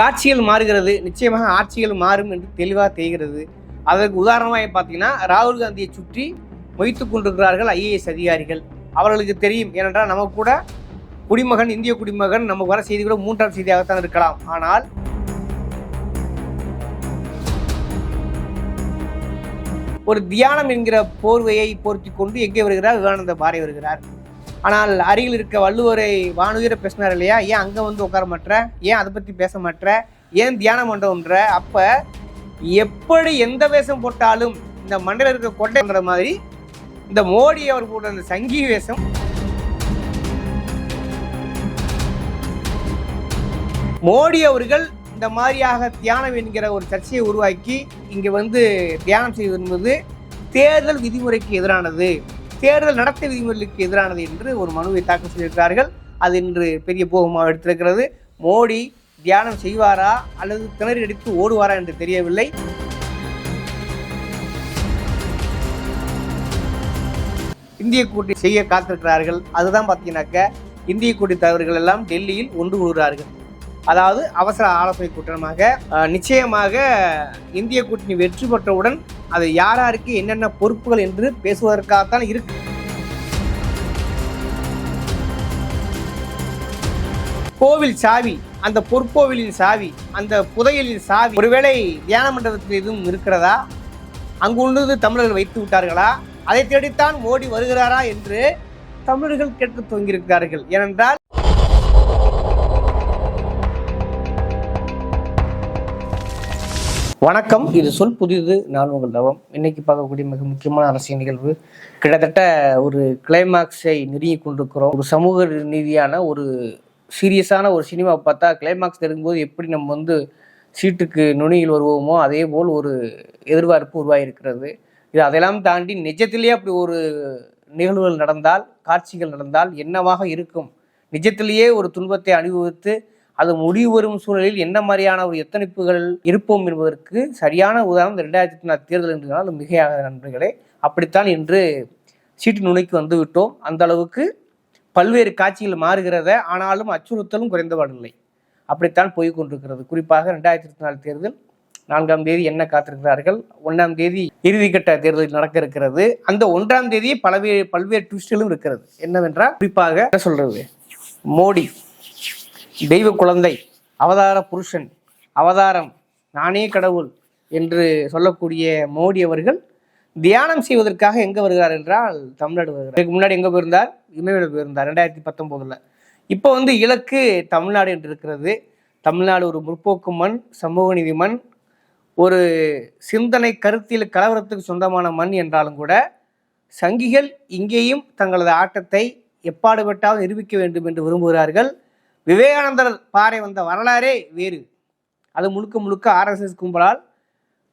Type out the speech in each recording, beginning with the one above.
காட்சிகள் மாறுகிறது. நிச்சயமாக ஆட்சிகள் மாறும் என்று தெளிவாக தெரிகிறது. அதற்கு உதாரணமாக பார்த்தீங்கன்னா ராகுல் காந்தியை சுற்றி மொய்த்துக் கொண்டிருக்கிறார்கள் ஐஏஎஸ் அதிகாரிகள். அவர்களுக்கு தெரியும். ஏனென்றால் நமக்கு கூட குடிமகன் இந்திய குடிமகன் நமக்கு வர செய்தி கூட மூன்றாம் செய்தியாகத்தான் இருக்கலாம். ஆனால் ஒரு தியானம் என்கிற போர்வையை போர்த்தி கொண்டு எங்கே வருகிறார்? விவேகானந்த பாறை வருகிறார். ஆனால் அருகில் இருக்க வள்ளுவரை வானுயிர பேசினார் இல்லையா? ஏன் அங்கே வந்து உட்கார மாட்டேற ஏன் அதை பற்றி பேச மாட்டேற ஏன் தியானம் பண்ணுறோன்ற அப்போ எப்படி எந்த வேஷம் போட்டாலும் இந்த மண்டல இருக்க கொட்டைங்கிற மாதிரி இந்த மோடி அவர் போட்ட அந்த சங்கி வேஷம். மோடி அவர்கள் இந்த மாதிரியாக தியானம் என்கிற ஒரு சர்ச்சையை உருவாக்கி இங்கே வந்து தியானம் செய்வது என்பது தேர்தல் விதிமுறைக்கு எதிரானது. தேர்தல் நடத்தை விதிமுறைகளுக்கு எதிரானது என்று ஒரு மனுவை தாக்கல் செய்திருக்கிறார்கள். அது இன்று பெரிய போகமாக எடுத்திருக்கிறது. மோடி தியானம் செய்வாரா அல்லது திணறி அடித்து ஓடுவாரா என்று தெரியவில்லை. இந்திய கூட்டி செய்ய காத்திருக்கிறார்கள். அதுதான் பார்த்தீங்கன்னாக்க இந்திய கூட்டி தலைவர்கள் எல்லாம் டெல்லியில் ஒன்று கூடுகிறார்கள். அதாவது அவசர ஆலோசனை கூட்டமாக நிச்சயமாக இந்திய கூட்டணி வெற்றி பெற்றவுடன் அது யார் யாருக்கு என்னென்ன பொறுப்புகள் என்று பேசுவதற்காகத்தான் இருக்கு. கோவில் சாவி அந்த பொற்கோவிலின் சாவி அந்த புதையலின் சாவி ஒருவேளை தியான மண்டபத்தில் எதுவும் இருக்கிறதா? அங்குள்ளது தமிழர்கள் வைத்து விட்டார்களா? அதை தேடித்தான் மோடி வருகிறாரா என்று தமிழர்கள் கேட்க துவங்கியிருக்கிறார்கள். ஏனென்றால் வணக்கம். இது சொல் புதிது நான் உங்கள் தவம். இன்னைக்கு பார்க்கக்கூடிய மிக முக்கியமான அரசியல் நிகழ்வு. கிட்டத்தட்ட ஒரு கிளைமாக்ஸை நெருங்கி கொண்டிருக்கிறோம். ஒரு சமூக ரீதியான ஒரு சீரியஸான ஒரு சினிமா பார்த்தா கிளைமாக்ஸ் நெருங்கும்போது எப்படி நம்ம வந்து சீட்டுக்கு நுனியில் வருவோமோ அதே போல் ஒரு எதிர்பார்ப்பு உருவாகியிருக்கிறது. இது அதெல்லாம் தாண்டி நிஜத்திலேயே அப்படி ஒரு நிகழ்வுகள் நடந்தால் காட்சிகள் நடந்தால் என்னவாக இருக்கும்? நிஜத்திலேயே ஒரு துன்பத்தை அனுபவித்து அது முடிவு வரும் சூழலில் என்ன மாதிரியான ஒரு எத்தனைப்புகள் இருப்போம் என்பதற்கு சரியான உதாரணம் இந்த ரெண்டாயிரத்தி நாலு தேர்தல் என்று சொன்னால் மிகையாக நண்பர்களே அப்படித்தான் இன்று சீட்டு நுனைக்கு வந்து விட்டோம். அந்த அளவுக்கு பல்வேறு காட்சிகள் மாறுகிறத ஆனாலும் அச்சுறுத்தலும் குறைந்தபாடில்லை அப்படித்தான் போய் கொண்டிருக்கிறது. குறிப்பாக ரெண்டாயிரத்தி இருபத்தி நாலு தேர்தல் நான்காம் தேதி என்ன காத்திருக்கிறார்கள்? ஒன்றாம் தேதி இறுதிக்கட்ட தேர்தல் நடக்க இருக்கிறது. அந்த ஒன்றாம் தேதி பலவே பல்வேறு ட்விஸ்ட்களும் இருக்கிறது. என்னவென்றால் குறிப்பாக என்ன சொல்றது? மோடி தெய்வ குழந்தை அவதார புருஷன் அவதாரம் நானே கடவுள் என்று சொல்லக்கூடிய மோடி அவர்கள் தியானம் செய்வதற்காக எங்கே வருகிறார் என்றால் தமிழ்நாடு வருகிறார். இதுக்கு முன்னாடி எங்கே போயிருந்தார்? இமயமலை போயிருந்தார் ரெண்டாயிரத்தி பத்தொம்போதில் இப்போ வந்து இலக்கு தமிழ்நாடு என்று இருக்கிறது. தமிழ்நாடு ஒரு முற்போக்கு மண் சமூக நீதி மண் ஒரு சிந்தனை கருத்தியல் கலவரத்துக்கு சொந்தமான மண் என்றாலும் கூட சங்கிகள் இங்கேயும் தங்களது ஆட்டத்தை எப்பாடுபட்டாவது நிரூபிக்க வேண்டும் என்று விரும்புகிறார்கள். விவேகானந்தர் பாறை வந்த வரலாறே வேறு. அது முழுக்க முழுக்க ஆர்எஸ்எஸ் கும்பலால்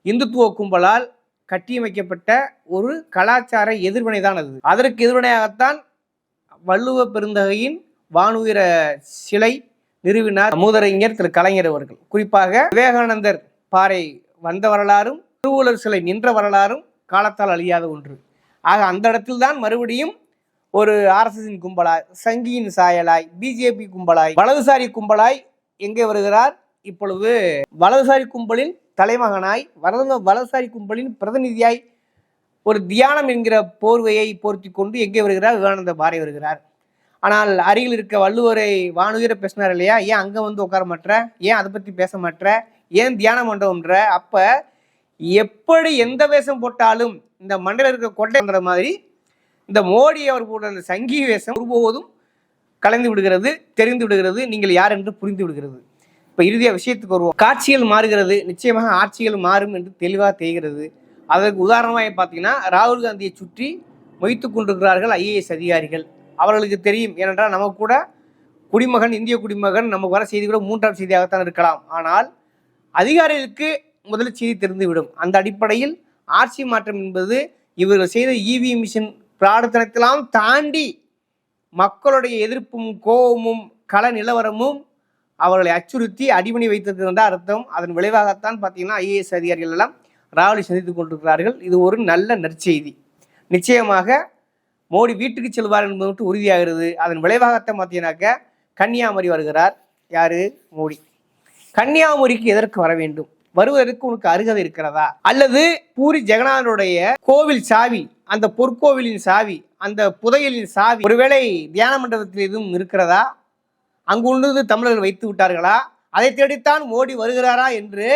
இந்துத்துவ கும்பலால் கட்டியமைக்கப்பட்ட ஒரு கலாச்சார எதிர்வினை தான் அது. அதற்கு எதிர்வினையாகத்தான் வள்ளுவ பெருந்தகையின் வானுயிர சிலை நிறுவினார் மூதறிஞர் திரு கலைஞர் அவர்கள். குறிப்பாக விவேகானந்தர் பாறை வந்த வரலாறும் திருவள்ளுவர் சிலை நின்ற வரலாறும் காலத்தால் அழியாத ஒன்று. ஆக அந்த இடத்தில்தான் மறுபடியும் ஒரு ஆர்எஸ்எஸின் கும்பலாய் சங்கியின் சாயலாய் பிஜேபி கும்பலாய் வலதுசாரி கும்பலாய் எங்கே வருகிறார்? இப்பொழுது வலதுசாரி கும்பலின் தலைமகனாய் வலது வலதுசாரி கும்பலின் பிரதிநிதியாய் ஒரு தியானம் என்கிற போர்வையை போர்த்தி கொண்டு எங்கே வருகிறார்? விவேகானந்த பாரதி வருகிறார். ஆனால் அருகில் இருக்க வள்ளுவரை வானுயிர பேசினார் இல்லையா? ஏன் அங்கே வந்து உட்கார மாட்டேற ஏன் அதை பற்றி பேச மாட்டேற ஏன் தியானம் மண்டபம்ன்ற அப்போ எப்படி எந்த வேஷம் போட்டாலும் இந்த மண்டல இருக்க கொட்டைங்கிற மாதிரி இந்த மோடி அவர் போட்ட அந்த சங்கி வேஷம் ஒருபோதும் கலந்து விடுகிறது தெரிந்து விடுகிறது. நீங்கள் யார் என்று புரிந்து விடுகிறது. இப்போ இறுதியாக விஷயத்துக்கு வருவோம். காட்சிகள் மாறுகிறது. நிச்சயமாக ஆட்சிகள் மாறும் என்று தெளிவாக தெரிகிறது. அதற்கு உதாரணமாக பார்த்தீங்கன்னா ராகுல் காந்தியை சுற்றி மொய்த்து கொண்டிருக்கிறார்கள் ஐஏஎஸ் அதிகாரிகள். அவர்களுக்கு தெரியும். ஏனென்றால் நமக்கு கூட குடிமகன் இந்திய குடிமகன் நமக்கு வர செய்தி கூட மூன்றாம் செய்தியாகத்தான் இருக்கலாம். ஆனால் அதிகாரிகளுக்கு முதல் செய்தி தெரிந்துவிடும். அந்த அடிப்படையில் ஆட்சி மாற்றம் என்பது இவர்கள் செய்த இவி மிஷின் பிரார்த்தனத்தெல்லாம் தாண்டி மக்களுடைய எதிர்ப்பும் கோபமும் கள நிலவரமும் அவர்களை அச்சுறுத்தி அடிமணி வைத்திருக்கிறது அர்த்தம். அதன் விளைவாகத்தான் பார்த்தீங்கன்னா ஐஏஎஸ் அதிகாரிகள் எல்லாம் ராவலை சந்தித்துக் கொண்டிருக்கிறார்கள். இது ஒரு நல்ல நற்செய்தி. நிச்சயமாக மோடி வீட்டுக்கு செல்வார் என்பது மட்டும் உறுதியாகிறது. அதன் விளைவாகத்தான் பார்த்தீங்கன்னாக்க கன்னியாகுமரி வருகிறார். யாரு? மோடி. கன்னியாகுமரிக்கு எதற்கு வர வேண்டும்? வருவதற்கு உனக்கு அருகதை இருக்கிறதா? அல்லது பூரி ஜெகநாதனுடைய கோவில் சாவி அந்த பொற்கோவிலின் சாவி அந்த புதையலின் சாவி ஒருவேளை தியான மண்டபத்தில் எதுவும் இருக்கிறதா? அங்குள்ளது தமிழர்கள் வைத்து விட்டார்களா? அதை தேடித்தான் மோடி வருகிறாரா என்று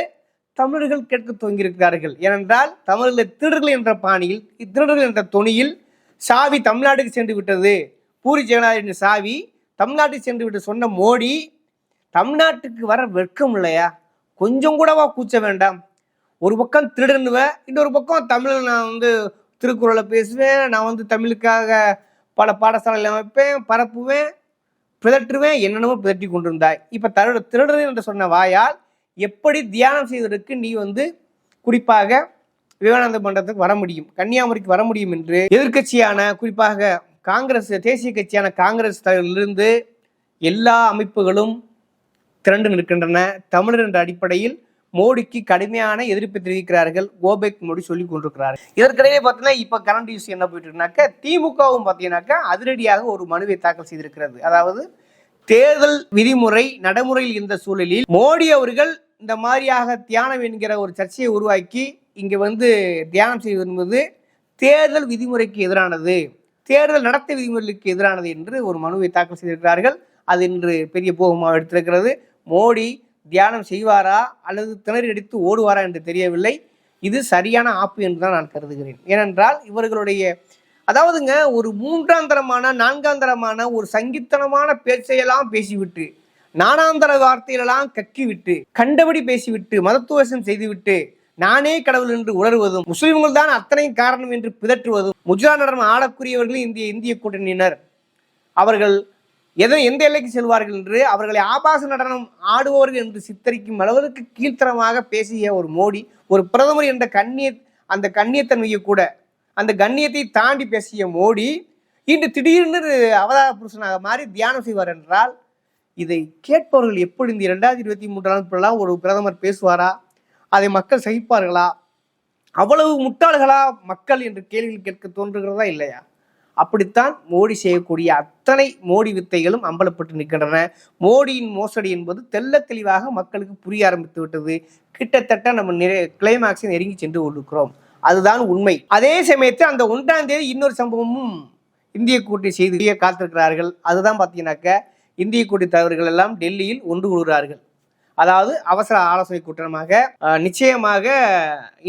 தமிழர்கள் கேட்க துவங்கியிருக்கிறார்கள். ஏனென்றால் தமிழர்கள் திருடர்கள் என்ற பாணியில் திருடர்கள் என்ற துணியில் சாவி தமிழ்நாட்டுக்கு சென்று விட்டது. பூரி ஜெகநாதனின் சாவி தமிழ்நாட்டுக்கு சென்று விட்டு சொன்ன மோடி தமிழ்நாட்டுக்கு வர வெட்கம் இல்லையா? கொஞ்சம் கூடவா கூச்ச வேண்டாம். ஒரு பக்கம் திருடனுவ இன்னொரு பக்கம் தமிழ் நான் வந்து திருக்குறளை பேசுவேன் நான் வந்து தமிழுக்காக பல பாடசாலையில் அமைப்பேன் பரப்புவேன் பிதற்றுவேன் என்னென்னமோ பிதற்றி கொண்டிருந்தாய். இப்போ தருட திருடர் என்று சொன்ன வாயால் எப்படி தியானம் செய்வதற்கு நீ வந்து குறிப்பாக விவேகானந்த மன்றத்துக்கு வர முடியும்? கன்னியாகுமரிக்கு வர முடியும் என்று எதிர்க்கட்சியான குறிப்பாக காங்கிரஸ் தேசிய கட்சியான காங்கிரஸ் தலைவரிலிருந்து எல்லா அமைப்புகளும் திரண்டு நிற்கின்றன. தமிழர் என்ற அடிப்படையில் மோடிக்கு கடுமையான எதிர்ப்பு தெரிவிக்கிறார்கள். கோபேக் மோடி சொல்லி கொண்டிருக்கிறார். இதற்கிடையே பார்த்தீங்கன்னா இப்போ கரண்ட் யூஸ் என்ன போயிட்டு இருக்குனாக்கா திமுகவும் பார்த்தீங்கன்னாக்கா அதிரடியாக ஒரு மனுவை தாக்கல் செய்திருக்கிறது. அதாவது தேர்தல் விதிமுறை நடைமுறையில் இருந்த சூழலில் மோடி அவர்கள் இந்த மாதிரியாக தியானம் என்கிற ஒரு சர்ச்சையை உருவாக்கி இங்கே வந்து தியானம் செய்வது என்பது தேர்தல் விதிமுறைக்கு எதிரானது தேர்தல் நடத்தை விதிமுறைகளுக்கு எதிரானது என்று ஒரு மனுவை தாக்கல் செய்திருக்கிறார்கள். அது இன்று பெரிய போகமாக எடுத்திருக்கிறது. மோடி தியானம் செய்வாரா அல்லது திணறி அடித்து ஓடுவாரா என்று தெரியவில்லை. இது சரியான ஆப்பு என்று தான் நான் கருதுகிறேன். ஏனென்றால் இவர்களுடைய அதாவதுங்க ஒரு மூன்றாம் தரமான நான்காம் தரமான ஒரு சங்கித்தனமான பேச்சையெல்லாம் பேசிவிட்டு நானாந்தர வார்த்தையிலெல்லாம் கக்கிவிட்டு கண்டபடி பேசிவிட்டு மதத்துவசம் செய்துவிட்டு நானே கடவுள் என்று உணர்வதும் முஸ்லிம்கள் தான் அத்தனையும் காரணம் என்று பிதற்றுவதும் முஜ்ரா நடனம் ஆடக்கூடியவர்கள் இந்திய இந்திய கூட்டணியினர். அவர்கள் எதை எந்த எல்லைக்கு செல்வார்கள் என்று அவர்களை ஆபாச நடனம் ஆடுபவர்கள் என்று சித்தரிக்கும் அளவிற்கு கீழ்த்தரமாக பேசிய ஒரு மோடி ஒரு பிரதமர் என்ற கண்ணிய அந்த கண்ணியத்தன்மையை கூட அந்த கண்ணியத்தை தாண்டி பேசிய மோடி இன்று திடீர்னு அவதார புருஷனாக மாறி தியானம் செய்வார் என்றால் இதை கேட்பவர்கள் எப்படி இந்த இரண்டாயிரத்தி இருபத்தி மூன்றாம் ஒரு பிரதமர் பேசுவாரா? அதை மக்கள் சகிப்பார்களா? அவ்வளவு முட்டாள்களா மக்கள் என்று கேள்விகள் கேட்க தோன்றுகிறதா இல்லையா? அப்படித்தான் மோடி செய்யக்கூடிய அத்தனை மோடி வித்தைகளும் அம்பலப்பட்டு நிற்கின்றன. மோடியின் மோசடி என்பது தெள்ள தெளிவாக மக்களுக்கு புரிய ஆரம்பித்து விட்டது. கிட்டத்தட்ட நம்ம நிறை கிளைமாக்ஸை நெருங்கி சென்று கொண்டிருக்கிறோம். அதுதான் உண்மை. அதே சமயத்தில் அந்த ஒன்றாம் தேதி இன்னொரு சம்பவமும் இந்திய கூட்டணி செய்து காத்திருக்கிறார்கள். அதுதான் பார்த்தீங்கன்னாக்க இந்திய கூட்டணி தலைவர்கள் எல்லாம் டெல்லியில் ஒன்று கூடுகிறார்கள். அதாவது அவசர ஆலோசனை கூட்டமாக நிச்சயமாக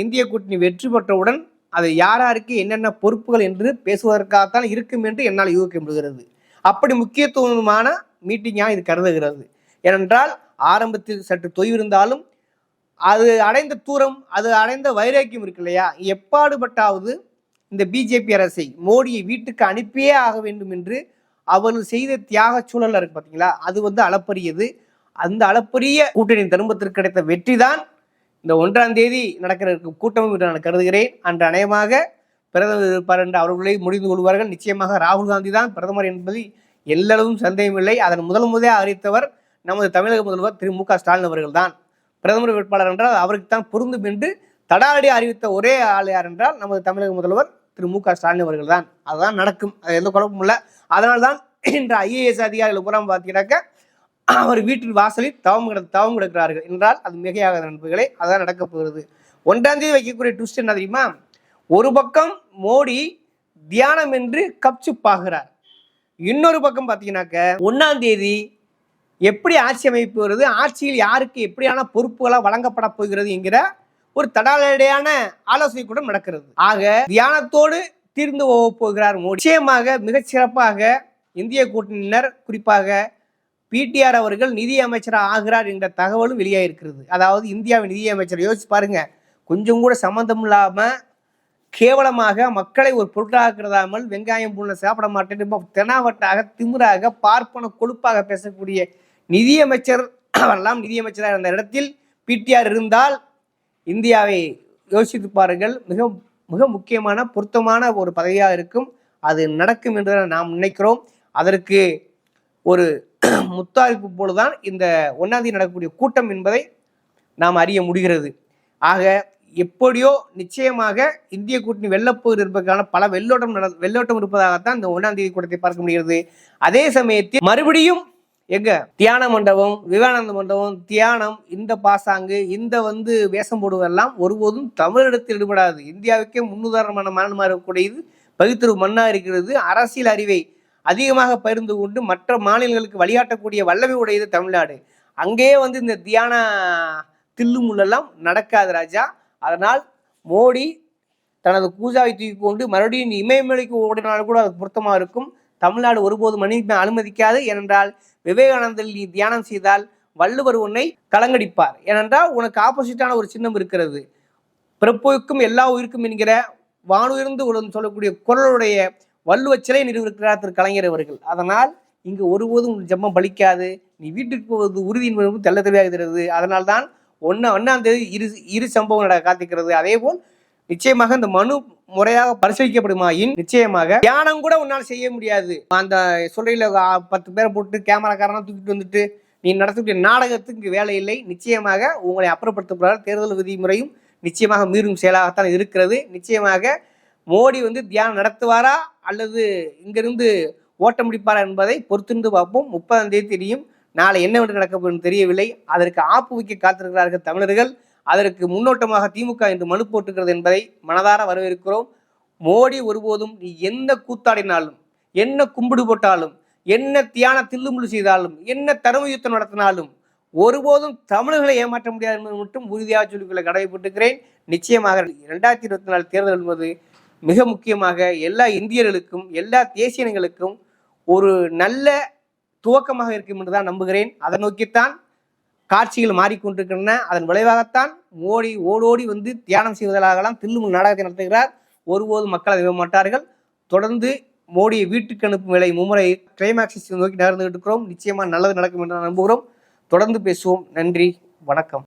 இந்திய கூட்டணி வெற்றி பெற்றவுடன் அது யாராருக்கு என்னென்ன பொறுப்புகள் என்று பேசுவதற்காகத்தான் இருக்கும் என்று என்னால் யூகிக்க முடிகிறது. அப்படி முக்கியத்துவமான மீட்டிங்காக இது கருதுகிறது. ஏனென்றால் ஆரம்பத்தில் சற்று தொய்விருந்தாலும் அது அடைந்த தூரம் அது அடைந்த வைராக்கியம் இருக்கு இல்லையா? எப்பாடுபட்டாவது இந்த பிஜேபி அரசை மோடியை வீட்டுக்கு அனுப்பியே ஆக வேண்டும் என்று அவர்கள் செய்த தியாக சூழல் இருக்கு பார்த்தீங்களா அது வந்து அளப்பரியது. அந்த அளப்பரிய கூட்டணி திரும்பத்திற்கு கிடைத்த வெற்றி தான் இந்த ஒன்றாம் தேதி நடக்கிற கூட்டமும் என்று நான் கருதுகிறேன். அன்று அநேகமாக பிரதமர் இருப்பார் என்று அவர்களே முடிந்து கொள்வார்கள். நிச்சயமாக ராகுல் காந்தி தான் பிரதமர் என்பதில் எல்லளவும் சந்தேகமில்லை அதன் முதல் முதலே அறிவித்தவர் நமது தமிழக முதல்வர் திரு மு க ஸ்டாலின் அவர்கள் தான். பிரதமர் வேட்பாளர் என்றால் அவருக்கு தான் பொருந்தும் என்று தடாடி அறிவித்த ஒரே ஆள் யார் என்றால் நமது தமிழக முதல்வர் திரு மு க ஸ்டாலின் அவர்கள் தான். அதுதான் நடக்கும். அது எந்த குழப்பமும் இல்லை. அதனால்தான் இன்று ஐஏஎஸ் அதிகாரிகள் புறம் பார்த்தீங்கன்னாக்க அவர் வீட்டின் வாசலில் தவம் கிட தவம் கிடக்கிறார்கள். என்றால் அது மிகையாக நண்பர்களே. அதான் நடக்கப் போகிறது. ஒன்றாம் தேதி வைக்கக்கூடிய ட்விஸ்ட் என்ன தெரியுமா? ஒரு பக்கம் மோடி தியானம் என்று கப்சுப்பாகிறார் இன்னொரு பக்கம் பார்த்தீங்கன்னாக்க ஒன்றாம் தேதி எப்படி ஆட்சி அமைப்பு வருது ஆட்சியில் யாருக்கு எப்படியான பொறுப்புகளாக வழங்கப்பட போகிறது என்கிற ஒரு தடாலடையான ஆலோசனை கூட நடக்கிறது. ஆக தியானத்தோடு தீர்ந்து போக போகிறார் மோடி. நிச்சயமாக மிகச் சிறப்பாக இந்திய கூட்டணியினர் குறிப்பாக பிடிஆர் அவர்கள் நிதியமைச்சராக ஆகிறார் என்ற தகவலும் வெளியாகிருக்கிறது அதாவது இந்தியாவின் நிதியமைச்சர் யோசிச்சு பாருங்க. கொஞ்சம் கூட சம்மந்தம் இல்லாமல் கேவலமாக மக்களை ஒரு பொருட்டாக்குறதாமல் வெங்காயம் பூனை சாப்பிட மாட்டேன் தெனாவட்டாக திமிராக பார்ப்பன கொழுப்பாக பேசக்கூடிய நிதியமைச்சர் அவரெல்லாம் நிதியமைச்சராக இருந்த இடத்தில் பிடிஆர் இருந்தால் இந்தியாவை யோசித்து பாருங்கள். மிக மிக முக்கியமான பொருத்தமான ஒரு பதவியாக இருக்கும். அது நடக்கும் என்று நாம் நினைக்கிறோம். அதற்கு ஒரு முத்தாய்ப்பு போலதான் இந்த ஒன்றாந்தேதி நடக்கக்கூடிய கூட்டம் என்பதை நாம் அறிய முடிகிறது. ஆக எப்படியோ நிச்சயமாக இந்திய கூட்டணி வெள்ளப்போர் இருப்பதற்கான பல வெள்ளோட்டம் நட வெள்ளோட்டம் இருப்பதாகத்தான் இந்த ஒன்றாம் தேதி கூட்டத்தை பார்க்க முடிகிறது. அதே சமயத்தில் மறுபடியும் எங்க? தியான மண்டபம் விவேகானந்த மண்டபம் தியானம் இந்த பாசாங்கு இந்த வந்து வேஷம் போடுவதெல்லாம் ஒருபோதும் தமிழிடத்தில் ஈடுபடாது. இந்தியாவுக்கே முன்னுதாரணமான மாநிலமாக இருக்கக்கூடியது பகுத்தறிவு மண்ணா இருக்கிறது. அரசியல் அறிவை அதிகமாக பகிர்ந்து கொண்டு மற்ற மாநிலங்களுக்கு வழிகாட்டக்கூடிய வல்லமை உடையது தமிழ்நாடு. அங்கேயே வந்து இந்த தியான தில்லுமுள்ளெல்லாம் நடக்காது ராஜா. அதனால் மோடி தனது பூஜாவை தூக்கி கொண்டு மறுபடியும் இமயமலைக்கு ஓடினாலும் கூட அது பொருத்தமாக இருக்கும். தமிழ்நாடு ஒருபோது மன்னிப்பை அனுமதிக்காது. ஏனென்றால் விவேகானந்தர் நீ தியானம் செய்தால் வள்ளுவர் உன்னை கலங்கடிப்பார். ஏனென்றால் உனக்கு ஆப்போசிட்டான ஒரு சின்னம் இருக்கிறது. பிறப்புக்கும் எல்லா உயிருக்கும் என்கிற வானுயர்ந்து உடன் சொல்லக்கூடிய குரலுடைய வள்ளுவ சிலை நிறுவிருக்கிறார் திரு கலைஞர் அவர்கள். அதனால் இங்கு ஒருபோதும் ஜம்மம் பலிக்காது. நீ வீட்டுக்கு போவது உறுதி என்பது இருக்கிறது தெளிவாகிறது அதனால்தான் ஒன்று ஒன்றாம் தேதி இரு இரு சம்பவம் நட காத்திருக்கிறது. அதே போல் நிச்சயமாக இந்த மனு முறையாக பரிசீலிக்கப்படுமாயின் நிச்சயமாக தியானம் கூட உன்னால் செய்ய முடியாது. அந்த சொல்றையில பத்து பேரை போட்டு கேமராக்காரனா தூக்கிட்டு வந்துட்டு நீ நடத்தக்கூடிய நாடகத்துக்கு வேலை இல்லை. நிச்சயமாக உங்களை அப்புறப்படுத்தப்படுறார் தேர்தல் விதிமுறையும் நிச்சயமாக மீறும் செயலாகத்தான் இருக்கிறது. நிச்சயமாக மோடி வந்து தியானம் நடத்துவாரா? அல்லது இங்கிருந்து ஓட்ட முடிப்பாரா என்பதை பொறுத்திருந்து பார்ப்போம். முப்பதாம் தேதி தெரியும். நாளை என்னவென்று நடக்கப்படும் தெரியவில்லை. அதற்கு ஆப்பு வைக்க காத்திருக்கிறார்கள் தமிழர்கள். அதற்கு முன்னோட்டமாக திமுக இன்று மனு போட்டுக்கிறது என்பதை மனதார வரவேற்கிறோம். மோடி ஒருபோதும் நீ என்ன கூத்தாடினாலும் என்ன கும்பிடு போட்டாலும் என்ன தியான தில்லுமுள்ளு செய்தாலும் என்ன தரும யுத்தம் நடத்தினாலும் ஒருபோதும் தமிழர்களை ஏமாற்ற முடியாது என்பது மட்டும் உறுதியாக சொல்லிக்கொள்ள கடமைப்பட்டுக்கிறேன் நிச்சயமாக இரண்டாயிரத்தி இருபத்தி நாலு தேர்தல் என்பது மிக முக்கியமாக எல்லா இந்தியர்களுக்கும் எல்லா தேசியங்களுக்கும் ஒரு நல்ல துவக்கமாக இருக்கும் என்று தான் நம்புகிறேன். அதை நோக்கித்தான் காட்சிகள் மாறிக்கொண்டிருக்கின்றன. அதன் விளைவாகத்தான் மோடி ஓடோடி வந்து தியானம் செய்வதாகலாம் தில்லுமுல் நாடகத்தை நடத்துகிறார். ஒருபோதும் மக்கள் அதை மாட்டார்கள். தொடர்ந்து மோடியை வீட்டுக்கு அனுப்பும் வேலை மும்முறை கிளைமாக்சிஸ் நோக்கி நகர்ந்துகிட்டு இருக்கிறோம். நிச்சயமாக நல்லது நடக்கும் என்று நம்புகிறோம். தொடர்ந்து பேசுவோம். நன்றி. வணக்கம்.